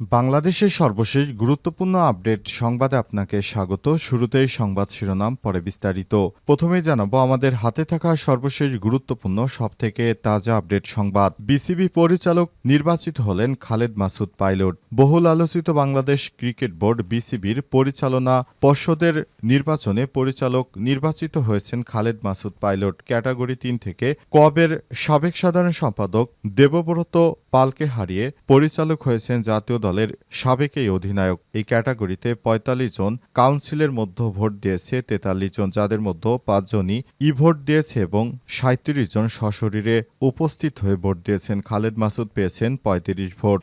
বাংলাদেশের সর্বশেষ গুরুত্বপূর্ণ আপডেট সংবাদে আপনাকে স্বাগত। শুরুতেই সংবাদ শিরোনাম, পরে বিস্তারিত। প্রথমে জানাব, আমাদের হাতে থাকা সর্বশেষ গুরুত্বপূর্ণ, সবথেকে তাজা আপডেট সংবাদ। বিসিবি পরিচালক নির্বাচিত হলেন খালেদ মাসুদ পাইলট। বহুল আলোচিত বাংলাদেশ ক্রিকেট বোর্ড বিসিবির পরিচালনা পর্ষদের নির্বাচনে পরিচালক নির্বাচিত হয়েছেন খালেদ মাসুদ পাইলট। ক্যাটাগরি তিন থেকে কবের সাবেক সাধারণ সম্পাদক দেবব্রত পালকে হারিয়ে পরিচালক হয়েছেন জাতীয় দলের সাবেক এই অধিনায়ক এই ক্যাটাগরিতে ৪৫ জন কাউন্সিলের মধ্যে ভোট দিয়েছে, তেতাল্লিশ জন যাদের মধ্যে পাঁচজনই ই ভোট দিয়েছে এবং সাঁত্রিশ জন সশরীরে উপস্থিত হয়ে ভোট দিয়েছেন। খালেদ মাসুদ পেয়েছেন ৩৫ ভোট।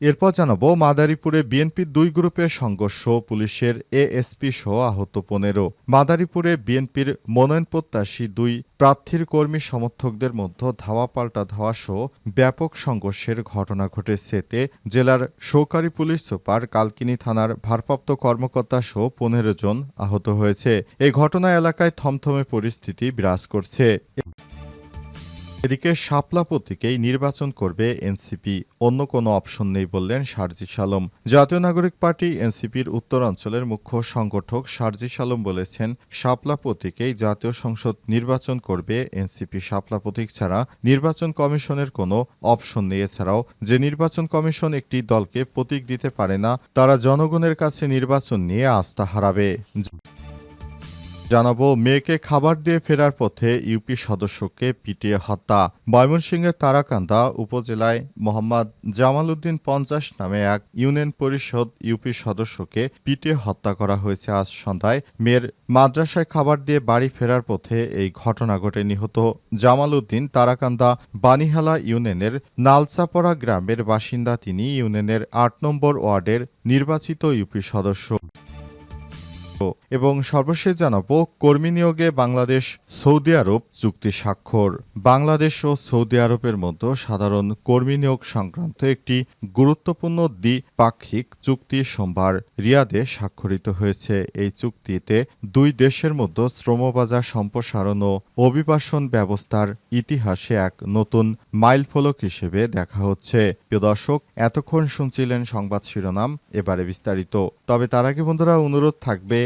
এরপর জানাব, মাদারীপুরে বিএনপির দুই গ্রুপের সংঘর্ষ, পুলিশের এএসপি সহ আহত পনেরো। মাদারীপুরে বিএনপির মনোনয়ন প্রত্যাশী দুই প্রার্থীর কর্মী সমর্থকদের মধ্যে ধাওয়া পাল্টা ধাওয়া সহ ব্যাপক সংঘর্ষের ঘটনা ঘটেছে। এতে জেলার সহকারী পুলিশ সুপার কালকিনি থানার ভারপ্রাপ্ত কর্মকর্তা সহ পনেরো জন আহত হয়েছে। এই ঘটনা এলাকায় থমথমে পরিস্থিতি বিরাজ করছে। এদিকে শাপলা প্রতীকেই নির্বাচন করবে এনসিপি, অন্য কোনো অপশন নেই বললেন সারজি সালম জাতীয় নাগরিক পার্টি এনসিপির উত্তরাঞ্চলের মুখ্য সংগঠক সারজি সালম বলেছেন, শাপলা প্রতীকেই জাতীয় সংসদ নির্বাচন করবে এনসিপি। শাপলা প্রতীক ছাড়া নির্বাচন কমিশনের কোনো অপশন নেই। এছাড়াও, যে নির্বাচন কমিশন একটি দলকে প্রতীক দিতে পারে না, তারা জনগণের কাছে নির্বাচন নিয়ে আস্থা হারাবে। জানাব, মেয়েকে খাবার দিয়ে ফেরার পথে ইউপি সদস্যকে পিটিয়ে হত্যা। ময়মনসিংহের তারাকান্দা উপজেলায় মোহাম্মদ জামাল উদ্দিন পঞ্চাশ নামে এক ইউনিয়ন পরিষদ ইউপি সদস্যকে পিটিয়ে হত্যা করা হয়েছে আজ সন্ধ্যায়। মেয়ের মাদ্রাসায় খাবার দিয়ে বাড়ি ফেরার পথে এই ঘটনা ঘটে নিহত জামাল উদ্দিন তারাকান্দা বানিহালা ইউনিয়নের নালচাপড়া গ্রামের বাসিন্দা। তিনি ইউনিয়নের আট নম্বর ওয়ার্ডের নির্বাচিত ইউপি সদস্য। এবং সর্বশেষ জানাব, কর্মী নিয়োগে বাংলাদেশ, সৌদি আরব চুক্তি স্বাক্ষর। বাংলাদেশ ও সৌদি আরবের মধ্যে সাধারণ কর্মী নিয়োগ সংক্রান্ত একটি গুরুত্বপূর্ণ দ্বিপাক্ষিক চুক্তি সোমবার রিয়াদে স্বাক্ষরিত হয়েছে। এই চুক্তিতে দুই দেশের মধ্যে শ্রমবাজার সম্প্রসারণ ও অভিবাসন ব্যবস্থার ইতিহাসে এক নতুন মাইলফলক হিসেবে দেখা হচ্ছে। প্রিয় দর্শক, এতক্ষণ শুনছিলেন সংবাদ শিরোনাম, এবারে বিস্তারিত। তবে তার আগে বন্ধুরা, অনুরোধ থাকবে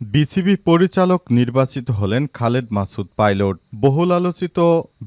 বিসিবি পরিচালক নির্বাচিত হলেন খালেদ মাসুদ পাইলট। বহুল আলোচিত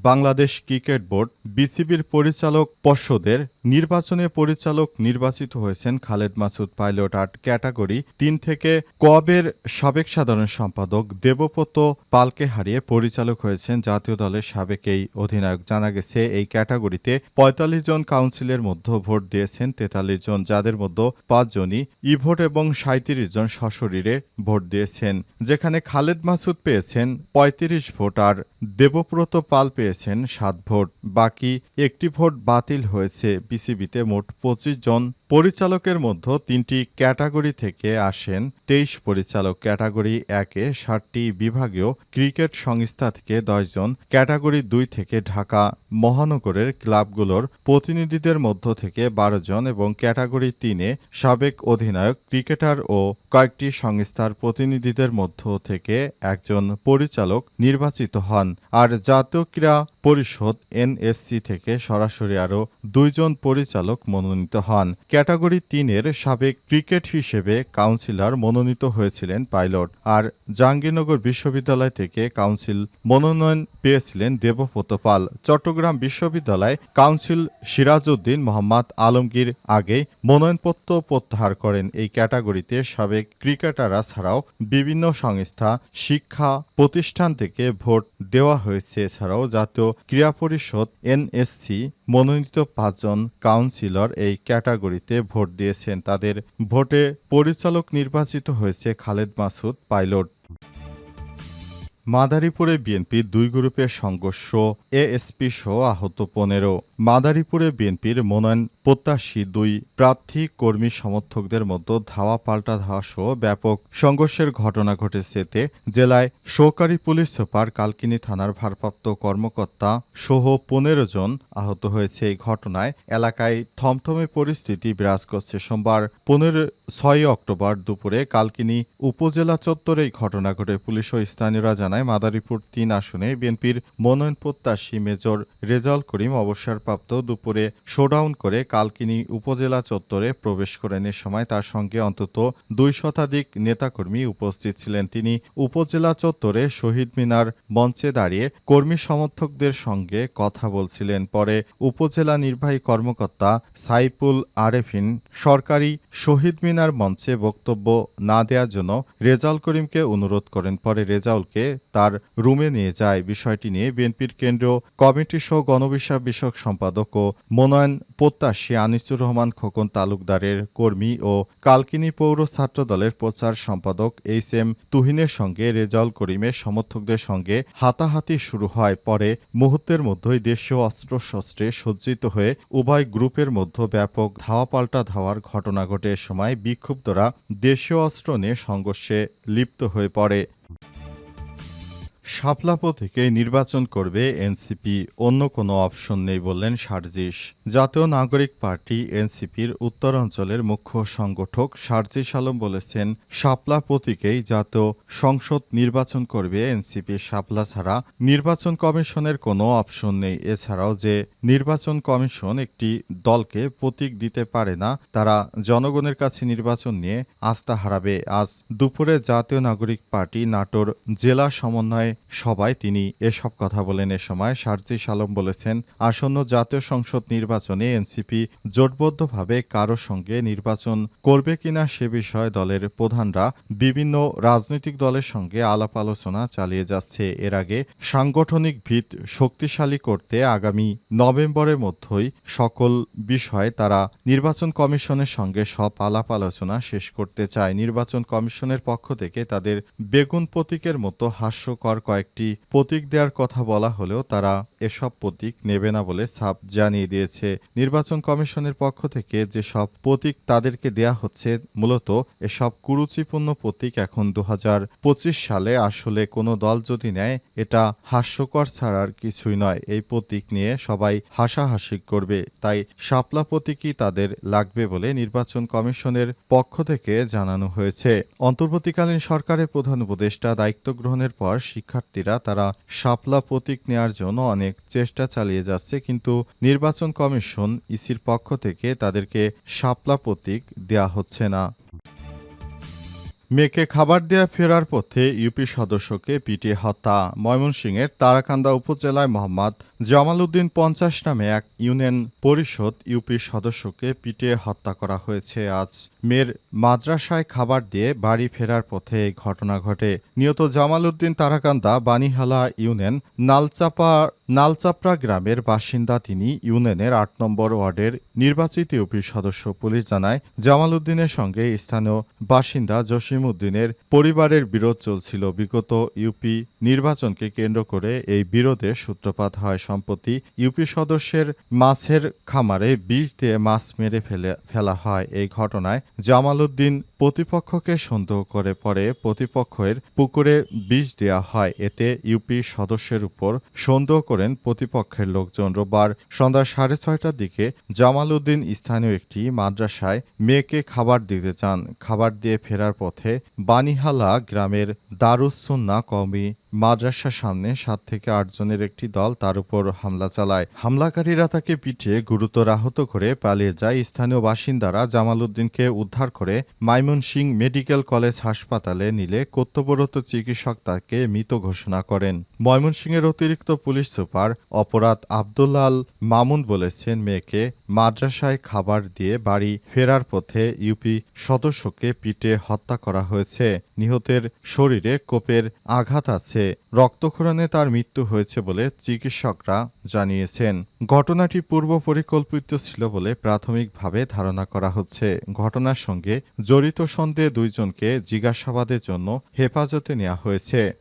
বাংলাদেশ ক্রিকেট বোর্ড বিসিবির পরিচালক পর্ষদের নির্বাচনে পরিচালক নির্বাচিত হয়েছেন খালেদ মাসুদ পাইলট আট ক্যাটাগরি তিন থেকে কবের সাবেক সাধারণ সম্পাদক দেবব্রত পালকে হারিয়ে পরিচালক হয়েছেন জাতীয় দলের সাবেক এই অধিনায়ক। জানা গেছে, এই ক্যাটাগরিতে পঁয়তাল্লিশ জন কাউন্সিলের মধ্যে ভোট দিয়েছেন তেতাল্লিশ জন, যাদের মধ্যে পাঁচজনই ই ভোট এবং সাঁত্রিশ জন সশরীরে ভোট দিয়েছেন যেখানে খালেদ মাসুদ পেয়েছেন পঁয়ত্রিশ ভোট আর দেবব্রত পাল পেয়েছেন সাত ভোট। বাকি একটি ভোট বাতিল হয়েছে বিসিবিতে মোট পঁচিশ জন পরিচালকের মধ্যে তিনটি ক্যাটাগরি থেকে আসেন। তেইশ পরিচালক ক্যাটাগরি একে ষাটটি বিভাগীয় ক্রিকেট সংস্থা থেকে দশজন ক্যাটাগরি দুই থেকে ঢাকা মহানগরের ক্লাবগুলোর প্রতিনিধিদের মধ্য থেকে বারো জন এবং ক্যাটাগরি তিনে সাবেক অধিনায়ক, ক্রিকেটার ও কয়েকটি সংস্থার প্রতিনিধিদের মধ্য থেকে একজন পরিচালক নির্বাচিত হন। আর জাতীয় ক্রীড়া পরিষদ এনএসসি থেকে সরাসরি আরও দুইজন পরিচালক মনোনীত হন। ক্যাটাগরি তিনের সাবেক ক্রিকেট হিসেবে কাউন্সিলর মনোনীত হয়েছিলেন পাইলট আর জাহাঙ্গীরনগর বিশ্ববিদ্যালয় থেকে কাউন্সিল মনোনয়ন পেয়েছিলেন দেবব্রত পাল। চট্টগ্রাম বিশ্ববিদ্যালয় কাউন্সিল সিরাজউদ্দিন মোহাম্মদ আলমগীর আগে মনোনয়নপত্র প্রত্যাহার করেন। এই ক্যাটাগরিতে সাবেক ক্রিকেটাররা ছাড়াও বিভিন্ন সংস্থা, শিক্ষা প্রতিষ্ঠান থেকে ভোট দেওয়া হয়েছে। এছাড়াও জাতীয় ক্রীড়া পরিষদ এনএসসি মনোনীত পাঁচজন কাউন্সিলর এই ক্যাটাগরিতে ভোট দিয়েছেন। তাদের ভোটে পরিচালক নির্বাচিত হয়েছে খালেদ মাসুদ, পাইলট। মাদারীপুরে বিএনপির দুই গ্রুপের সংঘর্ষ, এএসপি সহ আহত পনেরো। মাদারীপুরে বিএনপির মনোনয়ন প্রত্যাশী দুই প্রার্থী, কর্মী, সমর্থকদের মধ্যে ধাওয়া পাল্টা ধাওয়া সহ ব্যাপক সংঘর্ষের ঘটনা ঘটেছে এতে। জেলায় সহকারী পুলিশ সুপার কালকিনি থানার ভারপ্রাপ্ত কর্মকর্তা সহ পনেরো জন আহত হয়েছে এই ঘটনায়। এলাকায় থমথমে পরিস্থিতি বিরাজ করছে। সোমবার পনেরো, ছয় অক্টোবর দুপুরে কালকিনি উপজেলা চত্বরে এই ঘটনা ঘটে। পুলিশ ও স্থানীয়রা জানায়, মাদারীপুর তিন আসনে বিএনপির মনোনয়ন প্রত্যাশী মেজর রেজাল করিম অবসরপ্রাপ্ত দুপুরে শোডাউন করে কালকিনি উপজেলা চত্বরে প্রবেশ করেন। এ সময় তার সঙ্গে অন্তত দুই শতাধিক নেতাকর্মী উপস্থিত ছিলেন। তিনি উপজেলা চত্বরে শহীদ মিনার মঞ্চে দাঁড়িয়ে কর্মী সমর্থকদের সঙ্গে কথা বলছিলেন। পরে উপজেলা নির্বাহী কর্মকর্তা সাইফুল আরেফিন সরকারি শহীদ মিনার মঞ্চে বক্তব্য না দেওয়ার জন্য রেজাউল করিমকে অনুরোধ করেন। পরে রেজাউলকে তার রুমে নিয়ে যায়। বিষয়টি নিয়ে বিএনপির কেন্দ্রীয় কমিটি সহ গণবিশ্বাস বিষয়ক সম্পাদক ও মনোনয়ন প্রত্যাশী আনিসুর রহমান খোকন তালুকদারের কর্মী ও কালকিনি পৌর ছাত্র দলের প্রচার সম্পাদক এইচ এম তুহিনের সঙ্গে রেজাউল করিমের সমর্থকদের সঙ্গে হাতাহাতি শুরু হয়। পরে মুহূর্তের মধ্যেই দেশীয় অস্ত্রশস্ত্রে সজ্জিত হয়ে উভয় গ্রুপের মধ্যে ব্যাপক ধাওয়া পাল্টা ধাওয়ার ঘটনা ঘটে। সময় বিক্ষুব্ধরা দেশীয় অস্ত্র নিয়ে সংঘর্ষে লিপ্ত হয়ে পড়ে। শাপলা থেকে নির্বাচন করবে এনসিপি, অন্য কোনো অপশন নেই বললেন সার্জিস। জাতীয় নাগরিক পার্টি এনসিপির উত্তরাঞ্চলের মুখ্য সংগঠক সার্জিস আলম বলেছেন, শাপলা প্রতীকেই জাতীয় সংসদ নির্বাচন করবে এনসিপি। শাপলা ছাড়া নির্বাচন কমিশনের কোনো অপশন নেই। এছাড়াও যে নির্বাচন কমিশন একটি দলকে প্রতীক দিতে পারে না, তারা জনগণের কাছে নির্বাচন নিয়ে আস্থা হারাবে। আজ দুপুরে জাতীয় নাগরিক পার্টি নাটোর জেলা সমন্বয় সভায় তিনি এসব কথা বলেন। এ সময় সার্জিস আলম বলেছেন, আসন্ন জাতীয় সংসদ নির্বাচনে এনসিপি জোটবদ্ধভাবে কারও সঙ্গে নির্বাচন করবে কিনা সে বিষয়ে দলের প্রধানরা বিভিন্ন রাজনৈতিক দলের সঙ্গে আলাপ আলোচনা চালিয়ে যাচ্ছে। এর আগে সাংগঠনিক ভিত শক্তিশালী করতে আগামী নভেম্বরের মধ্যেই সকল বিষয়ে তারা নির্বাচন কমিশনের সঙ্গে সব আলাপ আলোচনা শেষ করতে চায়। নির্বাচন কমিশনের পক্ষ থেকে তাদের বেগুন প্রতীকের মতো হাস্যকর কয়েকটি প্রতীক দেওয়ার কথা বলা হলেও তারা এসব প্রতীক নেবে না বলে সাপ জানিয়ে দিয়েছে। নির্বাচন কমিশনের পক্ষ থেকে যেসব প্রতীক তাদেরকে দেয়া হচ্ছে, মূলত এসব কুরুচিপূর্ণ প্রতীক এখন দু সালে আসলে কোনো দল যদি নেয়, এটা হাস্যকর ছাড়ার কিছুই নয়। এই প্রতীক নিয়ে সবাই হাসাহাসি করবে, তাই শাপলা প্রতীকই তাদের লাগবে বলে নির্বাচন কমিশনের পক্ষ থেকে জানানো হয়েছে। অন্তর্বর্তীকালীন সরকারের প্রধান উপদেষ্টা দায়িত্ব গ্রহণের পর শিক্ষার্থীরা তারা সাপলা প্রতীক নেয়ার জন্য অনেক চেষ্টা চালিয়ে যাচ্ছে, কিন্তু নির্বাচন কমিশন ইসির পক্ষ থেকে তাদেরকে সাপলা প্রতীক দেয়া হচ্ছে না। মেয়েকে খাবার দেয়া ফেরার পথে ইউপি সদস্যকে পিটিয়ে হত্যা। ময়মনসিংহের তারাকান্দা উপজেলায় মোহাম্মদ জামাল উদ্দিন পঞ্চাশ নামে এক ইউনিয়ন পরিষদ ইউপি সদস্যকে পিটিয়ে হত্যা করা হয়েছে। আজ মেয়ের মাদ্রাসায় খাবার দিয়ে বাড়ি ফেরার পথে এই ঘটনা ঘটে। নিহত জামাল উদ্দিন তারাকান্দা বানিহালা ইউনিয়ন নালচাপা, নালচাপড়া গ্রামের বাসিন্দা। তিনি ইউনিয়নের আট নম্বর ওয়ার্ডের নির্বাচিত ইউপি সদস্য। পুলিশ জানায় জামাল উদ্দিনের সঙ্গে স্থানীয় বাসিন্দা জসিম উদ্দিনের পরিবারের বিরোধ চলছিল। বিগত ইউপি নির্বাচনকে কেন্দ্র করে এই বিরোধের সূত্রপাত হয়। সম্প্রতি ইউপি সদস্যের মাছের খামারে বিষ দিয়ে মাছ মেরে ফেলে, ফেলা হয়। এই ঘটনায় জামাল উদ্দিন প্রতিপক্ষকে সন্দেহ করে পরে প্রতিপক্ষের পুকুরে বিষ দেওয়া হয়। এতে ইউপি সদস্যের উপর সন্দেহ করেন প্রতিপক্ষের লোকজন। রোববার সন্ধ্যা সাড়ে ছয়টার দিকে জামাল উদ্দিন স্থানীয় একটি মাদ্রাসায় মেয়েকে খাবার দিতে চান। খাবার দিয়ে ফেরার পথে বানিহালা গ্রামের দারুসুন্না কমি মাদ্রাসার সামনে সাত থেকে আটজনের একটি দল তার উপর হামলা চালায়। হামলাকারীরা তাকে পিটিয়ে গুরুতর আহত করে পালিয়ে যায়। স্থানীয় বাসিন্দারা জামাল উদ্দিনকে উদ্ধার করে মাইমনসিং মেডিকেল কলেজ হাসপাতালে নিলে কর্তব্যরত চিকিৎসক তাকে মৃত ঘোষণা করেন। ময়মনসিংহের অতিরিক্ত পুলিশ সুপার অপরাধ আবদুল্লাল মামুন বলেছেন, মেয়েকে মাদ্রাসায় খাবার দিয়ে বাড়ি ফেরার পথে ইউপি সদস্যকে পিটে হত্যা করা হয়েছে। নিহতের শরীরে কোপের আঘাত আছে। রক্তক্ষরণে তার মৃত্যু হয়েছে বলে চিকিৎসকরা জানিয়েছেন। ঘটনাটি পূর্ব পরিকল্পিত ছিল বলে প্রাথমিকভাবে ধারণা করা হচ্ছে। ঘটনার সঙ্গে জড়িত সন্দেহে দুইজনকে জিজ্ঞাসাবাদের জন্য হেফাজতে নেওয়া হয়েছে।